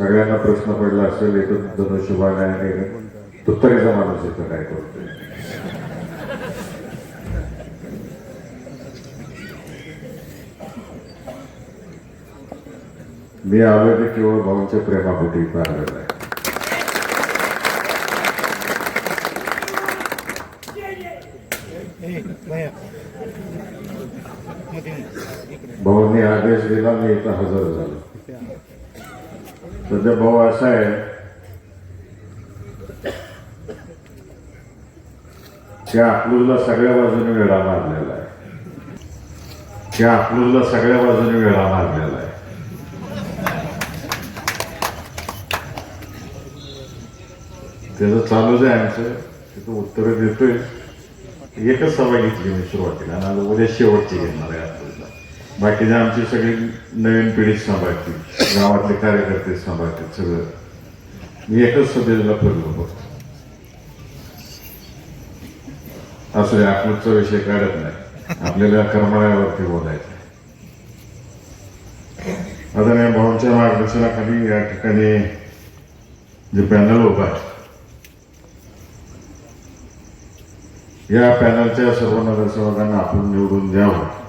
सगळ्यांना प्रश्न पडला असेल एकच धनुष्यबाण आहे तुत्तरीचा माणूस इथं काय करतोय? मी आलो ते केवळ भाऊंच्या प्रेमापोटी पाहिलेलं आहे. भाऊंनी आदेश दिला मी इथं हजर झालो. सध्या भाऊ असा आहे. त्या अकलूजला सगळ्या बाजूने वेळा मारलेला आहे. त्या अकलूजला सगळ्या बाजूने वेळा मारलेला आहे. त्याचं चालूच आहे आमचं. तिथं उत्तर देतोय. एकच सभा घेतली मी सुरुवातीला. आणि उद्या शेवटची घेणार आहे बाकीचे आमचे सगळे नवीन पिढी सांभाळतील. गावातले कार्यकर्ते सांभाळतील सगळं. मी एकच सभेला फिरलो फक्त. असू दे विषय काढत नाही. आपल्याला कर्मळ्यावरती बोलायचं आता मी भाऊंच्या मार्गदर्शनाखाली या ठिकाणी जे पॅनल उभा आहे या पॅनलच्या सर्व नगरसेवकांना आपण निवडून द्यावं.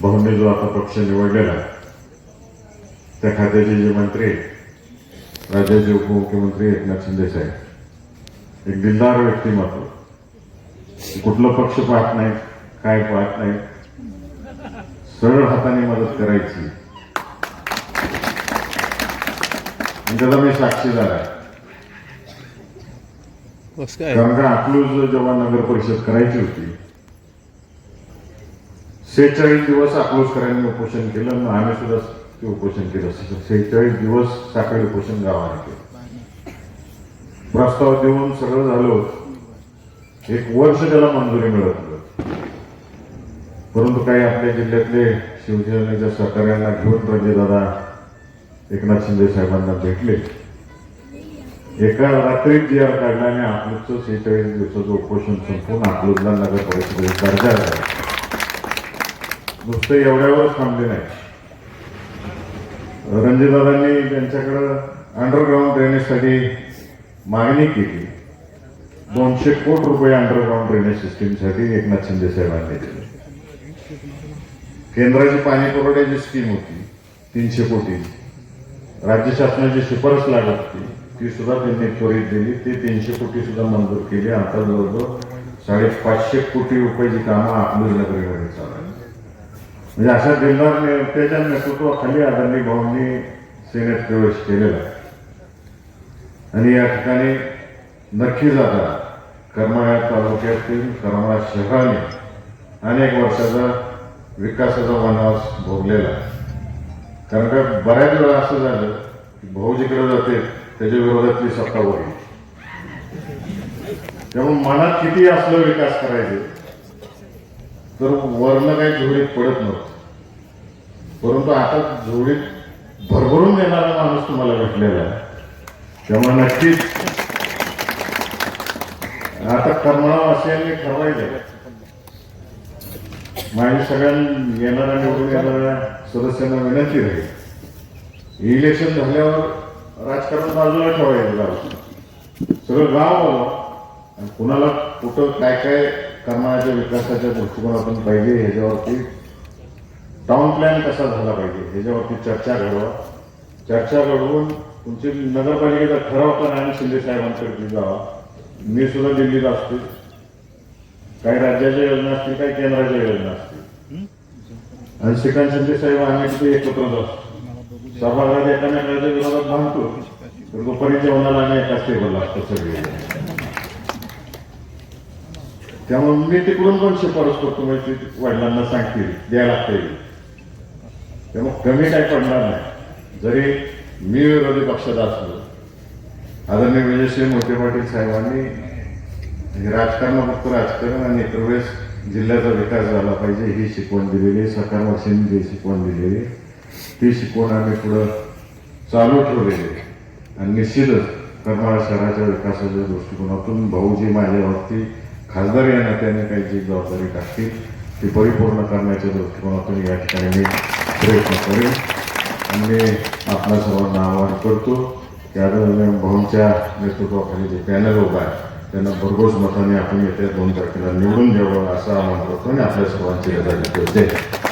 भाऊंनी जो आता पक्ष निवडलेला त्या खात्याचे जे मंत्री राज्याचे उपमुख्यमंत्री एकनाथ शिंदे साहेब एक दिलदार व्यक्तिमत्व. कुठलं पक्ष पाहत नाही काय पाहत नाही सरळ हाताने मदत करायची. त्याला मी साक्षीदार आहे. कारण का अकलूज जेव्हा नगर परिषद करायची होती. सेहेचाळीस दिवस अकलूजकरांनी उपोषण केलं आणि आम्ही सुद्धा ते उपोषण केलं. सेहेचाळीस दिवस साखळी उपोषण गावाने केलं. प्रस्ताव देऊन सगळं झालं. एक वर्ष त्याला मंजुरी मिळत परंतु काही आपल्या जिल्ह्यातले शिवसेनेच्या सहकार्यांना घेऊन रणजीदादा एकनाथ शिंदे साहेबांना भेटले. एका रात्रीत जी आर काढला आणि सेहेचाळीस दिवसाचं उपोषण संपून अकलूजला नगर परिषदेचा दर्जा झाला. नुसतं एवढ्यावरच थांबले नाही. रणजितदादांनी त्यांच्याकडं अंडरग्राऊंड ड्रेनेजसाठी मागणी केली. दोनशे कोटी रुपये अंडरग्राऊंड ड्रेनेज सिस्टीमसाठी एकनाथ शिंदे साहेबांनी दिले. केंद्राची पाणी पुरवठ्याची स्कीम होती तीनशे कोटी. राज्य शासनाची शिफारस लागत होती ती सुद्धा त्यांनी त्वरित दिली. ती तीनशे कोटी सुद्धा मंजूर केली. आता जवळजवळ साडेपाचशे कोटी रुपयाची कामं आपली नगरीमध्ये चालू म्हणजे अशा दिलदार नेत्याच्या नेतृत्वाखाली आदरणीय भाऊंनी सेनेत प्रवेश केलेला आहे. आणि या ठिकाणी नक्कीच आता करमाळा तालुक्यातील करमाळा शहराने अनेक वर्षाचा विकासाचा वनवास भोगलेला कारण का बऱ्याच वेळा असं झालं की भाऊ जिकडे जाते त्याच्या विरोधातली सत्ता वर त्यामुळे मनात किती असलं विकास करायचे? तर वरनं काही झोडीत पडत नव्हतं. परंतु आता झोडीत भरभरून देणारा माणूस तुम्हाला भेटलेला आहे. त्यामुळे नक्कीच आता करमणावासियांनी ठरवायचं माझी सगळ्यांना येणाऱ्या निवडून येणाऱ्या सदस्यांना विनंती राहील इलेक्शन झाल्यावर राजकारण बाजूला ठेवायचं गाव सगळं गाव आणि कुणाला कुठं काय काय करण्याच्या विकासाच्या दृष्टिकोनातून पाहिजे ह्याच्यावरती टाउन प्लॅन कसा झाला पाहिजे ह्याच्यावरती चर्चा घडवा. चर्चा घडवून तुमची नगरपालिकेचा ठराव करा आणि शिंदे साहेबांकडे जावा. मी सुद्धा दिल्लीत असते काही राज्याच्या योजना असतील काही केंद्राच्या योजना असतील. आणि श्रीकांत शिंदे साहेब आम्ही तिथे एकत्र असतो सभागृहात एकामेकाच्या विरोधात बांधतो तर दुपारी जेवणाला आम्ही एकाच टेबलला असतो सगळे. त्यामुळे मी तिकडून पण शिफारस करतो म्हणजे वडिलांना सांगतील द्यायला लागते त्यामुळे कमी काय पडणार नाही. जरी मी विरोधी पक्षात असलो आदरणीय विजयसिंह मोठे पाटील साहेबांनी राजकारण फक्त राजकारण आणि इतर वेळेस जिल्ह्याचा विकास झाला पाहिजे ही शिकवण दिलेली सकाळपासून जी शिकवण दिलेली ती शिकवण आम्ही पुढं चालू ठेवलेली आणि निश्चितच करमाळा शहराच्या विकासाच्या दृष्टिकोनातून भाऊजी माझ्यावरती खासदार या नात्याने काही जी जबाबदारी टाकतील ती परिपूर्ण करण्याच्या दृष्टिकोनातून या ठिकाणी मी प्रयत्न करेन. आणि आपल्या सर्वांना आवाहन करतो त्यावेळेला भाऊंच्या नेतृत्वाखाली जे पॅनल उभा आहे त्यांना भरघोस मताने आपण येत्या दोन तारखेला निवडून द्यावं असं आवाहन करतो आणि आपल्या सर्वांची रजा घेतो